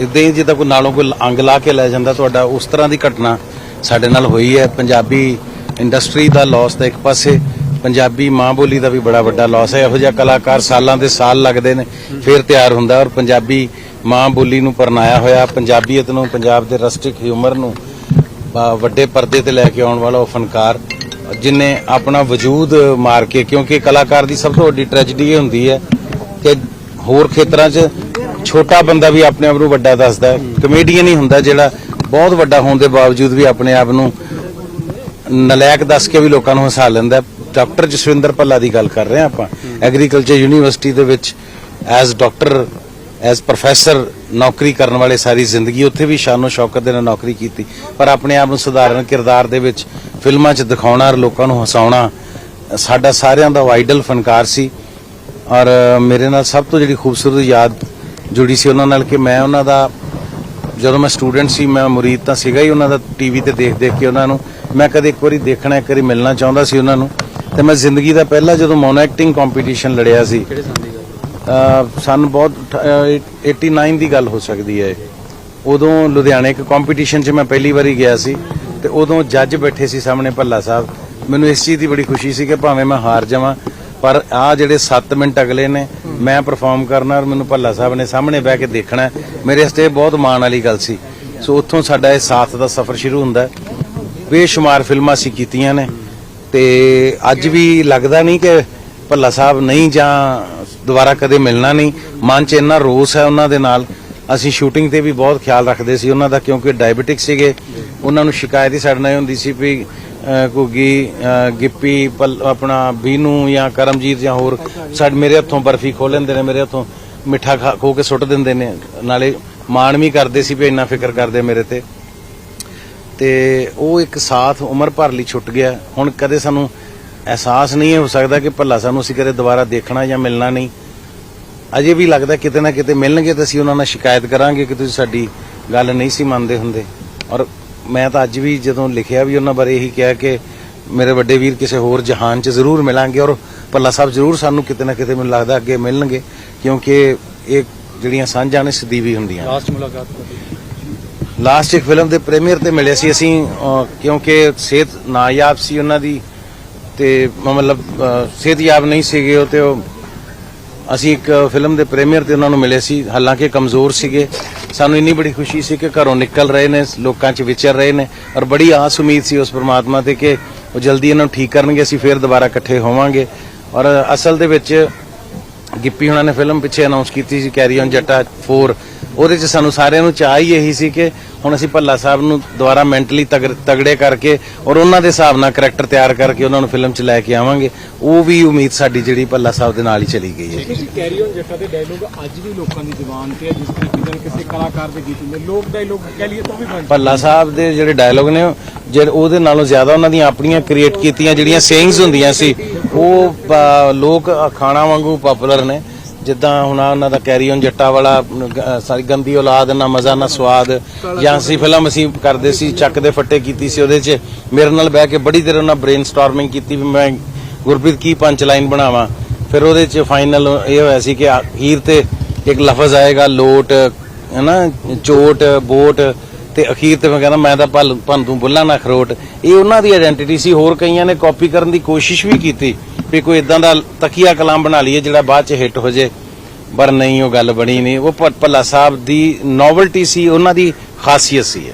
ਇਦਾਂ ਹੀ ਜਿੱਦਾਂ ਕੋਈ ਨਾਲੋਂ ਕੋਈ ਅੰਗ ਲਾ ਕੇ ਲੈ ਜਾਂਦਾ ਤੁਹਾਡਾ, ਉਸ ਤਰ੍ਹਾਂ ਦੀ ਘਟਨਾ ਸਾਡੇ ਨਾਲ ਹੋਈ ਹੈ। ਪੰਜਾਬੀ ਇੰਡਸਟਰੀ ਦਾ ਲਾਸ ਤਾਂ ਇੱਕ ਪਾਸੇ, ਪੰਜਾਬੀ ਮਾਂ ਬੋਲੀ ਦਾ ਵੀ ਬੜਾ ਵੱਡਾ ਲਾਸ ਹੈ। ਇਹੋ ਜਿਹਾ ਕਲਾਕਾਰ ਸਾਲਾਂ ਦੇ ਸਾਲ ਲੱਗਦੇ ਨੇ, ਫਿਰ ਤਿਆਰ ਹੁੰਦਾ ਔਰ ਪੰਜਾਬੀ ਮਾਂ ਬੋਲੀ ਨੂੰ ਪਰਨਾਇਆ ਹੋਇਆ, ਪੰਜਾਬੀਅਤ ਨੂੰ, ਪੰਜਾਬ ਦੇ ਰਸਟਿਕ ਹਿਊਮਰ ਨੂੰ ਵੱਡੇ ਪਰਦੇ ਤੇ ਲੈ ਕੇ ਆਉਣ ਵਾਲਾ ਉਹ ਫਨਕਾਰ, ਜਿਨੇ ਆਪਣਾ ਵਜੂਦ ਮਾਰ ਕੇ, ਕਿਉਂਕਿ ਕਲਾਕਾਰ ਦੀ ਸਭ ਤੋਂ ਵੱਡੀ ਟ੍ਰੈਜੇਡੀ ਇਹ ਹੁੰਦੀ ਹੈ ਕਿ ਹੋਰ ਖੇਤਰਾਂ 'ਚ ਛੋਟਾ ਬੰਦਾ ਵੀ ਆਪਣੇ ਆਪ ਨੂੰ ਵੱਡਾ ਦੱਸਦਾ ਕਮੇਡੀਅਨ ਹੀ ਹੁੰਦਾ ਜਿਹੜਾ ਬਹੁਤ ਵੱਡਾ ਹੋਣ ਦੇ ਬਾਵਜੂਦ ਵੀ ਆਪਣੇ ਆਪ ਨੂੰ ਨਲਾਇਕ ਦੱਸ ਕੇ ਵੀ ਲੋਕਾਂ ਨੂੰ ਹਸਾ ਲੈਂਦਾ ਡਾਕਟਰ ਜਸਵਿੰਦਰ ਭੱਲਾ ਦੀ ਗੱਲ ਕਰ ਰਹੇ ਹਾਂ ਆਪਾਂ। ਐਗਰੀਕਲਚਰ ਯੂਨੀਵਰਸਿਟੀ ਦੇ ਵਿੱਚ ਐਜ਼ ਡਾਕਟਰ ਐਜ਼ ਪ੍ਰੋਫੈਸਰ ਨੌਕਰੀ ਕਰਨ ਵਾਲੇ ਸਾਰੀ ਜ਼ਿੰਦਗੀ ਉੱਥੇ ਵੀ ਸ਼ਾਨੋ ਸ਼ੌਕਤ ਦੇ ਨਾਲ ਨੌਕਰੀ ਕੀਤੀ। ਪਰ ਆਪਣੇ ਆਪ ਨੂੰ ਸਧਾਰਨ ਕਿਰਦਾਰ ਦੇ ਵਿੱਚ ਫਿਲਮਾਂ 'ਚ ਦਿਖਾਉਣਾ, ਲੋਕਾਂ ਨੂੰ ਹਸਾਉਣਾ, ਸਾਡਾ ਸਾਰਿਆਂ ਦਾ ਆਈਡਲ ਫਨਕਾਰ ਸੀ। ਔਰ ਮੇਰੇ ਨਾਲ ਸਭ ਤੋਂ ਜਿਹੜੀ ਖੂਬਸੂਰਤ ਯਾਦ ਜੁੜੀ ਸੀ ਉਹਨਾਂ ਨਾਲ ਕਿ ਮੈਂ ਉਹਨਾਂ ਦਾ ਜਦੋਂ ਮੈਂ ਸਟੂਡੈਂਟ ਸੀ ਮੈਂ ਮੁਰੀਦ ਤਾਂ ਸੀਗਾ ਹੀ ਉਹਨਾਂ ਦਾ ਟੀਵੀ ਤੇ ਦੇਖ ਦੇਖ ਕੇ ਉਹਨਾਂ ਨੂੰ। ਮੈਂ ਕਦੇ ਇੱਕ ਵਾਰੀ ਦੇਖਣਾ ਇੱਕ ਵਾਰੀ ਮਿਲਣਾ ਚਾਹੁੰਦਾ ਸੀ ਉਹਨਾਂ ਨੂੰ। ਤੇ ਮੈਂ ਜ਼ਿੰਦਗੀ ਦਾ ਪਹਿਲਾ ਜਦੋਂ ਮੋਨੋ ਐਕਟਿੰਗ ਕੰਪੀਟੀਸ਼ਨ ਲੜਿਆ ਸੀ। ਸਾਨੂੰ ਬਹੁਤ ਅਠ- ਅਹ 89 ਦੀ ਗੱਲ ਹੋ ਸਕਦੀ ਹੈ ਉਦੋਂ ਲੁਧਿਆਣੇ ਇੱਕ ਕੰਪੀਟੀਸ਼ਨ 'ਚ ਮੈਂ ਪਹਿਲੀ ਵਾਰੀ ਗਿਆ ਸੀ ਤੇ ਉਦੋਂ ਜੱਜ ਬੈਠੇ ਸੀ ਸਾਹਮਣੇ ਭੱਲਾ ਸਾਹਿਬ। ਮੈਨੂੰ ਇਸ ਚੀਜ਼ ਦੀ ਬੜੀ ਖੁਸ਼ੀ ਸੀ ਕਿ ਭਾਵੇਂ ਮੈਂ ਹਾਰ ਜਾਵਾਂ ਪਰ ਆ ਜਿਹੜੇ 7 ਮਿੰਟ ਅਗਲੇ ਨੇ, ਮੈਂ ਪਰਫਾਰਮ ਕਰਨਾ ਔਰ ਮੈਨੂੰ ਭੱਲਾ ਸਾਹਿਬ ਨੇ ਸਾਹਮਣੇ ਬਹਿ ਕੇ ਦੇਖਣਾ, ਮੇਰੇ ਵਾਸਤੇ ਬਹੁਤ ਮਾਣ ਵਾਲੀ ਗੱਲ ਸੀ। ਸੋ ਉੱਥੋਂ ਸਾਡਾ ਇਹ ਸਾਥ ਦਾ ਸਫ਼ਰ ਸ਼ੁਰੂ ਹੁੰਦਾ ਹੈ। ਬੇਸ਼ੁਮਾਰ ਫਿਲਮਾਂ ਅਸੀਂ ਕੀਤੀਆਂ ਨੇ ਤੇ ਅੱਜ ਵੀ ਲੱਗਦਾ ਨਹੀਂ ਕਿ ਭੱਲਾ ਸਾਹਿਬ ਨਹੀਂ ਜਾਂ ਦੁਬਾਰਾ ਕਦੇ ਮਿਲਣਾ ਨਹੀਂ। ਮਨ 'ਚ ਇੰਨਾ ਰੋਸ ਹੈ ਉਹਨਾਂ ਦੇ ਨਾਲ। ਅਸੀਂ ਸ਼ੂਟਿੰਗ ਤੇ ਵੀ ਬਹੁਤ ਖਿਆਲ ਰੱਖਦੇ ਸੀ ਉਹਨਾਂ ਦਾ ਕਿਉਂਕਿ ਡਾਇਬੀਟਿਕ ਸੀਗੇ। ਉਹਨਾਂ ਨੂੰ ਸ਼ਿਕਾਇਤ ਹੀ ਸਾਡੇ ਨਾਲ ਹੁੰਦੀ ਸੀ ਵੀ ਘੁੱਗੀ ਗਿੱਪੀ ਆਪਣਾ ਬੀਨੂ ਜਾਂ ਕਰਮਜੀਤ ਜਾਂ ਹੋਰ ਸਾਡੇ ਮੇਰੇ ਹੱਥੋਂ ਬਰਫੀ ਖੋਹ ਲੈਂਦੇ ਨੇ, ਮੇਰੇ ਹੱਥੋਂ ਮਿੱਠਾ ਖਾ ਖੋ ਕੇ ਸੁੱਟ ਦਿੰਦੇ ਨੇ। ਨਾਲੇ ਮਾਣ ਵੀ ਕਰਦੇ ਸੀ ਵੀ ਇੰਨਾ ਫਿਕਰ ਕਰਦੇ ਮੇਰੇ ਤੇ। ਤੇ ਉਹ ਇੱਕ ਸਾਥ ਉਮਰ ਭਰ ਲਈ ਛੁੱਟ ਗਿਆ। ਹੁਣ ਕਦੇ ਸਾਨੂੰ ਅਹਿਸਾਸ ਨਹੀਂ ਹੋ ਸਕਦਾ ਕਿ ਭੱਲਾ ਸਾਨੂੰ ਅਸੀਂ ਕਦੇ ਦੁਬਾਰਾ ਦੇਖਣਾ ਜਾਂ ਮਿਲਣਾ ਨਹੀਂ। ਅਜੇ ਵੀ ਲੱਗਦਾ ਕਿਤੇ ਨਾ ਕਿਤੇ ਮਿਲਣਗੇ ਤਾਂ ਅਸੀਂ ਉਹਨਾਂ ਨਾਲ ਸ਼ਿਕਾਇਤ ਕਰਾਂਗੇ ਕਿ ਤੁਸੀਂ ਸਾਡੀ ਗੱਲ ਨਹੀਂ ਸੀ ਮੰਨਦੇ ਹੁੰਦੇ। ਔਰ ਮੈਂ ਤਾਂ ਅੱਜ ਵੀ ਜਦੋਂ ਲਿਖਿਆ ਵੀ ਉਹਨਾਂ ਬਾਰੇ ਇਹੀ ਕਿਹਾ ਕਿ ਮੇਰੇ ਵੱਡੇ ਵੀਰ ਕਿਸੇ ਹੋਰ ਜਹਾਨ 'ਚ ਜ਼ਰੂਰ ਮਿਲਾਂਗੇ ਔਰ ਭੱਲਾ ਸਾਹਿਬ ਜ਼ਰੂਰ ਸਾਨੂੰ ਕਿਤੇ ਨਾ ਕਿਤੇ ਮੈਨੂੰ ਲੱਗਦਾ ਅੱਗੇ ਮਿਲਣਗੇ ਕਿਉਂਕਿ ਇਹ ਜਿਹੜੀਆਂ ਸਾਂਝਾਂ ਨੇ ਸਦੀਵੀ ਹੁੰਦੀਆਂ ਲਾਸਟ ਮੁਲਾਕਾਤ ਲਾਸਟ ਇੱਕ ਫਿਲਮ ਦੇ ਪ੍ਰੀਮੀਅਰ ਤੇ ਮਿਲੇ ਸੀ ਅਸੀਂ ਕਿਉਂਕਿ ਸਿਹਤ ਨਾਯਾਬ ਸੀ ਉਹਨਾਂ ਦੀ ਤੇ ਮਤਲਬ ਸਿਹਤਯਾਬ ਨਹੀਂ ਸੀਗੇ ਉਹ ਤੇ ਉਹ ਅਸੀਂ ਇੱਕ ਫਿਲਮ ਦੇ ਪ੍ਰੀਮੀਅਰ ਤੇ ਉਹਨਾਂ ਨੂੰ ਮਿਲੇ ਸੀ, ਹਾਲਾਂਕਿ ਕਮਜ਼ੋਰ ਸੀਗੇ। ਸਾਨੂੰ ਇੰਨੀ ਬੜੀ ਖੁਸ਼ੀ ਸੀ ਕਿ ਘਰੋਂ ਨਿਕਲ ਰਹੇ ਨੇ, ਲੋਕਾਂ 'ਚ ਵਿਚਰ ਰਹੇ ਨੇ ਔਰ ਬੜੀ ਆਸ ਉਮੀਦ ਸੀ ਉਸ ਪ੍ਰਮਾਤਮਾ ਤੇ ਕਿ ਉਹ ਜਲਦੀ ਇਹਨਾਂ ਨੂੰ ਠੀਕ ਕਰਨਗੇ, ਅਸੀਂ ਫੇਰ ਦੁਬਾਰਾ ਇਕੱਠੇ ਹੋਵਾਂਗੇ। ਔਰ ਅਸਲ ਦੇ ਵਿੱਚ ਗਿੱਪੀ ਹੁਣਾਂ ਨੇ ਫਿਲਮ ਪਿੱਛੇ ਅਨਾਉਂਸ ਕੀਤੀ ਸੀ ਕੈਰੀ ਔਨ ਜੱਟਾ 4 ਉਹਦੇ 'ਚ ਸਾਨੂੰ ਸਾਰਿਆਂ ਨੂੰ ਚਾਹ ਹੀ ਇਹੀ ਸੀ ਕਿ ਹੁਣ ਅਸੀਂ ਭੱਲਾ ਸਾਹਿਬ ਨੂੰ ਦੁਬਾਰਾ ਮੈਂਟਲੀ ਤਗੜੇ ਕਰਕੇ ਔਰ ਉਹਨਾਂ ਦੇ ਹਿਸਾਬ ਨਾਲ ਕਰੈਕਟਰ ਤਿਆਰ ਕਰਕੇ ਉਹਨਾਂ ਨੂੰ ਫਿਲਮ 'ਚ ਲੈ ਕੇ ਆਵਾਂਗੇ। ਉਹ ਵੀ ਉਮੀਦ ਸਾਡੀ ਜਿਹੜੀ ਭੱਲਾ ਸਾਹਿਬ ਦੇ ਨਾਲ ਹੀ ਚਲੀ ਗਈ ਹੈ। ਤੁਸੀਂ ਕੈਰੀ ਔਨ ਜੱਟਾ ਦੇ ਡਾਇਲੋਗ ਅੱਜ ਵੀ ਲੋਕਾਂ ਦੀ ਜ਼ੁਬਾਨ ਤੇ ਹੈ ਜਿਸ ਤਰੀਕੇ ਨਾਲ ਕਿਸੇ ਕਲਾਕਾਰ ਦੇ ਗੀਤ ਹੁੰਦੇ ਲੋਕ ਡਾਇਲੋਗ ਕਹਿ ਲਈਏ ਤਾਂ ਉਹ ਵੀ ਬਣ ਭੱਲਾ ਸਾਹਿਬ ਦੇ ਜਿਹੜੇ ਡਾਇਲੋਗ ਨੇ ਜਿਹੜੇ ਉਹਦੇ ਨਾਲੋਂ ਜ਼ਿਆਦਾ ਉਹਨਾਂ ਦੀਆਂ ਆਪਣੀਆਂ ਕ੍ਰੀਏਟ ਕੀਤੀਆਂ ਜਿਹੜੀਆਂ ਸੇਇੰਗਸ ਹੁੰਦੀਆਂ ਸੀ ਉਹ ਪ- ਲੋਕ ਖਾਣਾ ਵਾਂਗੂ ਪਪੂਲਰ ਨੇ। ਜਿੱਦਾਂ ਹੁਣ ਆਹ ਉਹਨਾਂ ਦਾ ਕੈਰੀ ਔਨ ਜੱਟਾ ਵਾਲਾ ਅਹ, ਸਾਰੀ ਗੰਦੀ ਔਲਾਦ ਨਾ ਮਜ਼ਾ ਨਾ ਸਵਾਦ। ਜਾਂ ਅਸੀਂ ਫਿਲਮ ਅਸੀਂ ਕਰਦੇ ਸੀ ਚੱਕ ਦੇ ਫੱਟੇ ਕੀਤੀ ਸੀ ਉਹਦੇ 'ਚ। ਮੇਰੇ ਨਾਲ ਬਹਿ ਕੇ ਬੜੀ ਦੇਰ ਉਹਨਾਂ ਬ੍ਰੇਨਸਟਾਰਮਿੰਗ ਕੀਤੀ ਵੀ ਮੈਂ ਗੁਰਪ੍ਰੀਤ ਕੀ ਪੰਚ ਲਾਈਨ ਬਣਾਵਾਂ। ਫਿਰ ਉਹਦੇ 'ਚ ਫਾਈਨਲ ਇਹ ਹੋਇਆ ਸੀ ਕਿ ਅਖੀਰ ਤੇ ਇੱਕ ਲਫ਼ਜ਼ ਆਏਗਾ ਲੋਟ ਹੈਨਾ ਚੋਟ ਬੋਟ। ਤੇ ਅਖੀਰ ਤੇ ਮੈਂ ਕਹਿੰਦਾ ਮੈਂ ਤਾਂ ਭਲ ਭੰਨ ਤੂੰ ਬੁੱਲਾ ਨਾ ਖਰੋਟ। ਇਹ ਉਹਨਾਂ ਦੀ ਆਇਡੈਂਟੀਟੀ ਸੀ ਹੋਰ ਕਈਆਂ ਨੇ ਕਾਪੀ ਕਰਨ ਦੀ ਕੋਸ਼ਿਸ਼ ਵੀ ਕੀਤੀ। ਵੀ ਕੋਈ ਇਦਾਂ ਦਾ ਤਕੀਆ ਕਲਾਮ ਬਣਾ ਲਈਏ ਜਿਹੜਾ ਬਾਅਦ ਚ ਹਿੱਟ ਹੋ ਜੇ। ਪਰ ਨਹੀਂ, ਉਹ ਗੱਲ ਬਣੀ ਨਹੀਂ। ਉਹ ਭੱਲਾ ਸਾਹਿਬ ਦੀ ਨੋਵਲਟੀ ਸੀ, ਉਹਨਾਂ ਦੀ ਖਾਸੀਅਤ ਸੀ